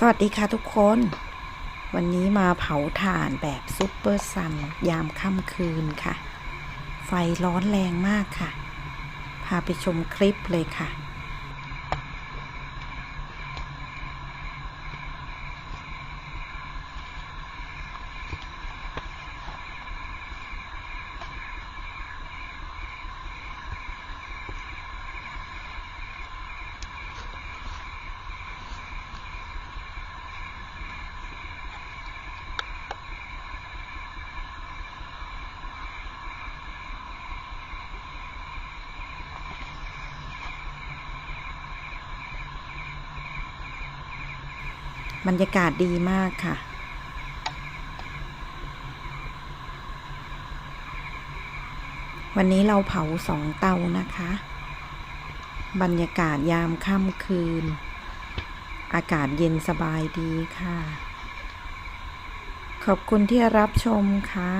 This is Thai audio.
สวัสดีค่ะทุกคน วันนี้มาเผาถ่านแบบซุปเปอร์ซันยามค่ำคืนค่ะ ไฟร้อนแรงมากค่ะ พาไปชมคลิปเลยค่ะ บรรยากาศดีมากค่ะ วันนี้เราเผาสองเตานะคะ บรรยากาศยามค่ำคืน อากาศเย็นสบายดีค่ะ ขอบคุณที่รับชมค่ะ